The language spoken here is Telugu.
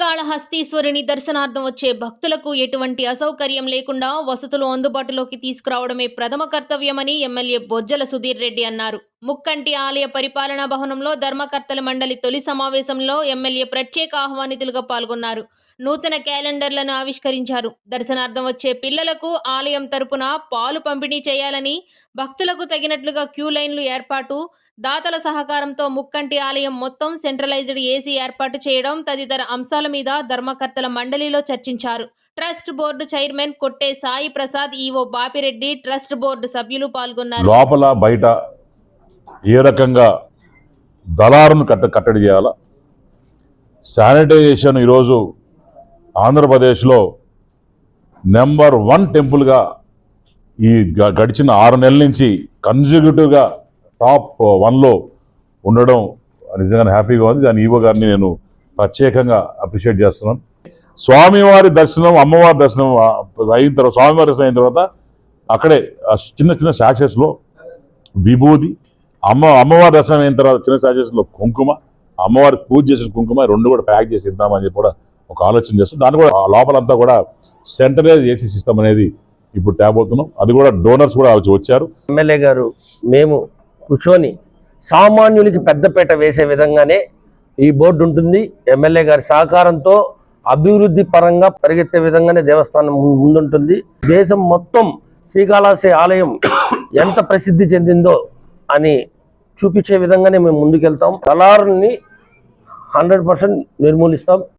శ్రీకాళహస్తీశ్వరుని దర్శనార్థం వచ్చే భక్తులకు ఎటువంటి అసౌకర్యం లేకుండా వసతులు అందుబాటులోకి తీసుకురావడమే ప్రథమ కర్తవ్యమని ఎమ్మెల్యే బొజ్జల సుధీర్ రెడ్డి అన్నారు. ముక్కంటి ఆలయ పరిపాలనా భవనంలో ధర్మకర్తల మండలి తొలి సమావేశంలో ఎమ్మెల్యే ప్రత్యేక ఆహ్వానితులుగా పాల్గొన్నారు. నూతన క్యాలెండర్లను ఆవిష్కరించారు. దర్శనార్థం వచ్చే పిల్లలకు ఆలయం తరపున పాలు పంపిణీ చేయాలని భక్తులకు తగినట్లుగా క్యూ లైన్లు ఏర్పాటు దాతల సహకారంతో ముక్కంటి ఆలయం మొత్తం సెంట్రలైజ్డ్ ఏసీ ఏర్పాటు చేయడం తదితర అంశాల మీద ధర్మకర్తల మండలిలో చర్చించారు. Trust board chairman Kotte Sai Prasad EO Bapireddy trust board సభ్యులు పాల్గొన్నారు. లోపల బయట ఏ రకంగా దళారును కట్ట కట్టడి చేయాలా? శానిటైజేషన్ ఈరోజు ఆంధ్రప్రదేశ్లో నెంబర్ వన్ టెంపుల్గా ఈ గ- గడిచిన ఆరు నెలల నుంచి కన్జిక్యూటివ్గా టాప్ వన్లో ఉండడం నిజంగా హ్యాపీగా ఉంది. దాని ఈవో గారిని నేను ప్రత్యేకంగా అప్రిషియేట్ చేస్తున్నాను. స్వామివారి దర్శనం అమ్మవారి దర్శనం అయిన తర్వాత స్వామివారి దర్శనం అయిన తర్వాత అక్కడే చిన్న చిన్న శాషెస్లో విభూది అమ్మ అమ్మవారి దర్శనం అయిన తర్వాత చిన్న శాషెస్లో కుంకుమ అమ్మవారి పూజ చేసిన కుంకుమ రెండు కూడా ప్యాక్ చేసి ఇద్దామని చెప్పి కూడా ఒక ఆలోచన చేస్తాం దాన్ని కూడా ఆ లోపలంతా కూడా సెంట్రలైజ్ చేసి సిస్టమ్ అనేది ఇప్పుడు తేబోతున్నాం. అది కూడా డోనర్స్ కూడా వచ్చారు. ఎమ్మెల్యే గారు మేము కూర్చొని సామాన్యులకి పెద్దపేట వేసే విధంగానే ఈ బోర్డు ఉంటుంది. ఎమ్మెల్యే గారి సహకారంతో అభివృద్ధి పరంగా పరిగెత్తే విధంగానే దేవస్థానం ముందుంటుంది. దేశం మొత్తం శ్రీకాళహస్తి ఆలయం ఎంత ప్రసిద్ధి చెందిందో అని చూపించే విధంగానే మేము ముందుకెళ్తాం. కలారుని హండ్రెడ్ పర్సెంట్ నిర్మూలిస్తాం.